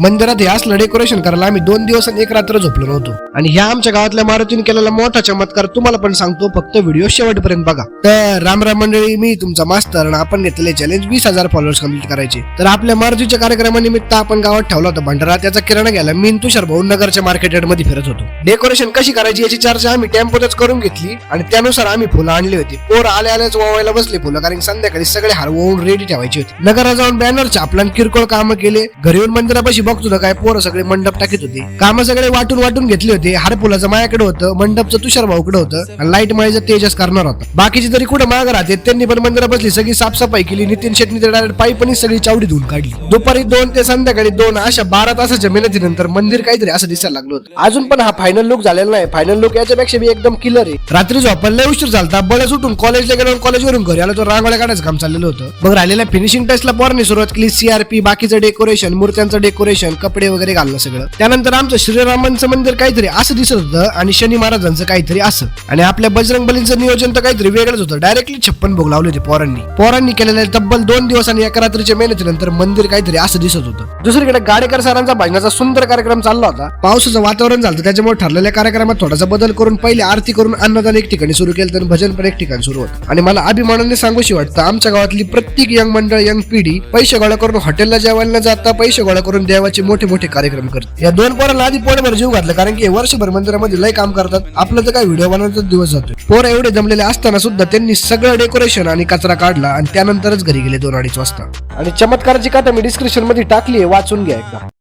मंदिरात हे असलं डेकोरेशन करायला आम्ही दोन दिवस आणि एक रात्र झोपलो नव्हतो. आणि ह्या आमच्या गावातल्या मारुतीने केलेला मोठा चमत्कार तुम्हाला पण सांगतो फक्त व्हिडिओ शेवटपर्यंत बघा. तर राम राम मंडळी मी तुमचा मास्तर आणि आपण घेतलेले चॅलेंज वीस हजार फॉलोअर्स कंप्लीट करायचे. तर आपल्या मारुतीच्या कार्यक्रमानिमित्त आपण गावात ठेवला होता भंडारा त्याचा किराणा घ्यायला मी तुषार भाऊ नगरच्या मार्केटमध्ये फिरत होतो. डेकोरेशन कशी करायची याची चर्चा आम्ही टेम्पोतच करून घेतली आणि त्यानुसार आम्ही फुलं आणली होती. पोर आले आल्याच वावायला बसले फुलं कारण संध्याकाळी सगळे हार वळून रेडी ठेवायचे होते. नगरात जाऊन बॅनर छापला किरकोळ कामं केले. घरी येऊन मंदिरापाशी बघतो ना काय पोरं सगळे मंडप टाकीत होते. कामं सगळे वाटून वाटून घेतले होते. हार फुलाचं माझ्याकडे होतं मंडपचं तुषार भाऊकडे होतं. आणि लाइट माळीचा तेजस करणार होता. बाकीची तरी कुठं माग राहते त्यांनी पण मंदिरा बसली सगळी साफसफाई केली नितीन शेटनी तर डायरेक्ट पण सगळी चावडी धुवून काढली. दुपारी दोन ते संध्याकाळी दोन अशा बारा तासाच्या मेहनतीनंतर मंदिर काहीतरी असं दिसायला लागलं होतं. अजून पण हा फायनल लुक झालेला नाही. फायनल लुक याच्यापेक्षा मी एकदम किलर आहे. रात्री झोपायला लय उशीर झाला बळच उठून कॉलेजला गेलो कॉलेजवरून घरी आलो तो रांगोळ्या काढायचं काम चाललेलं होतं. मग राहिलेल्या फिनिशिंग टेस्टला पोरांनी सुरुवात केली सीआरपी बाकीचं डेकोरेशन मूर्त्यांचं डेकोरेशन कपडे वगैरे घालणं सगळं. त्यानंतर आमचं श्रीरामांचं मंदिर काहीतरी असं दिसत होतं आणि शनी महाराजांचं काहीतरी असं. आणि आपल्या बजरंग बलींचं नियोजन तर काहीतरी वेगळंच होतं. डायरेक्टली छप्पन भोग लावले होते पोरांनी. पोरांनी केलेल्या तब्बल दोन दिवस आणि एका रात्रीच्या मेहनतीनंतर मंदिर काहीतरी असं दिसत होतं. दुसरीकडे गाडेकर सरांचा भजनाचा सुंदर कार्यक्रम चालला होता. पावसाचं वातावरण झालं त्याच्यामुळे ठरलेल्या कार्यक्रमात थोडासा बदल करून पहिले आरती करून अन्नदान एक ठिकाणी सुरू केलं तर भजन पण एक ठिकाणी सुरू होतं. आणि मला अभिमानाने सांगूशी वाटतं आमच्या गावातली प्रत्येक यंग मंडळ यंग पिढी पैसे गोळा करून हॉटेलला जेवायला न जाता पैसे गोळा करून नावाचे मोठे मोठे कार्यक्रम करते या दोन पोरांना आधी पोटभर जीव घातला कारण की हे वर्षभर मंदिरामध्ये लय काम करतात. आपलं तर काय व्हिडिओ बनवतात दिवस जातो पोरं एवढे जमलेले असताना सुद्धा त्यांनी सगळं डेकोरेशन आणि कचरा काढला आणि त्यानंतरच घरी गेले दोन अडीच वाजता. आणि चमत्काराची कथा मी डिस्क्रिप्शनमध्ये टाकली आहे वाचून घ्या एकदा.